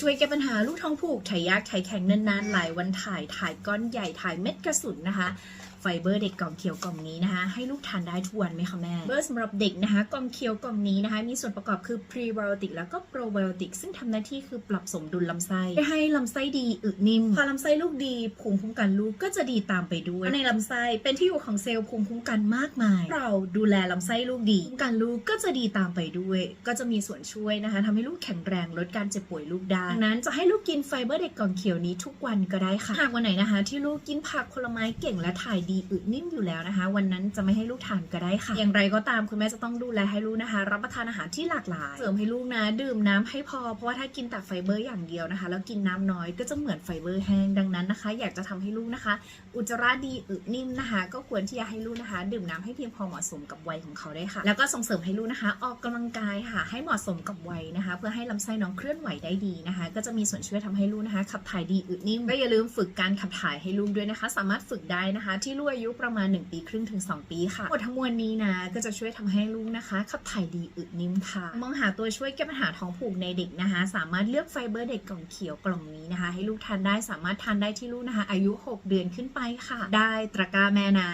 ช่วยแก้ปัญหาลูกท้องผูกถ่ายยากถ่ายแข็งนานๆ หลายวันถ่ายถ่ายก้อนใหญ่ถ่ายเม็ดกระสุนนะคะ ไฟเบอร์เด็กกล่องเขียวกล่องนี้นะคะ ให้ลูกทานได้ทุกวันไหมคะแม่เบอร์สำหรับเด็กนะคะกล่องเขียวกล่องนี้นะคะ มีส่วนประกอบคือ prebiotic แล้วก็ probiotic ซึ่งทำหน้าที่คือปรับสมดุลลำไส้ให้ลำไส้ดีอึนิ่มพอลำไส้ลูกดีภูมิคุ้มกันลูกก็จะดีตามไปด้วยในลำไส้เป็นที่อยู่ของเซลล์ภูมิคุ้มกันมากมาย เราดูแลลำไส้ลูกดีภูมิคุ้มกันลูกก็จะดีตามไปด้วย ก็จะมีส่วนช่วยนะคะทำให้ลูกแข็งแรงลดการเจ็บป่วยลูกได้ดังนั้นจะให้ลูกกินไฟเบอร์เด็กกล่องเขียวนี้ทุกวันก็ได้ค่ะ หากวันไหนนะคะ ที่ลูกกินผักผลไม้เก่งและถ่ายดีอึนิ่มอยู่แล้วนะคะ วันนั้นจะไม่ให้ลูกทานก็ได้ค่ะ อย่างไรก็ตามคุณแม่จะต้องดูแลให้ลูกนะคะ รับประทานอาหารที่หลากหลาย เสริมให้ลูกนะดื่มน้ำให้พอ เพราะว่าถ้ากินแต่ไฟเบอร์อย่างเดียวนะคะ แล้วกินน้ำน้อยก็จะเหมือนไฟเบอร์แห้งดังนั้นนะคะ อยากจะทำให้ลูกนะคะ อุจจาระดีอึนิ่มนะคะ ก็ควรที่จะให้ลูกนะคะ ดื่มน้ำให้เพียงพอเหมาะสมกับวัยของเขาได้ค่ะ แล้วก็ส่งเสริมให้ลูกนะคะ ออกกำลังกายค่ะ ให้เหมาะสมกับวัยนะคะ เพื่อให้ลำไส้น้องเคลื่อนไหวได้ดีนะคะก็จะมีส่วนช่วยทำให้ลูกนะคะ ขับถ่ายดีอึนิ่มก็อย่าลืมฝึกการขับถ่ายให้ลูกด้วยนะคะ สามารถฝึกได้นะคะ ที่ลูกอายุประมาณ 1 ปีครึ่งถึง 2 ปีค่ะหมดทั้งมวลนี้นะก็จะช่วยทำให้ลูกนะคะ ขับถ่ายดีอึนิ่มค่ะมองหาตัวช่วยแก้ปัญหาท้องผูกในเด็กนะคะ สามารถเลือกไฟเบอร์เด็กกล่องเขียวกล่องนี้นะคะ ให้ลูกทานได้สามารถทานได้ที่ลูกนะคะ อายุ 6 เดือนขึ้นไปค่ะ ได้ตะกร้าแม่นะ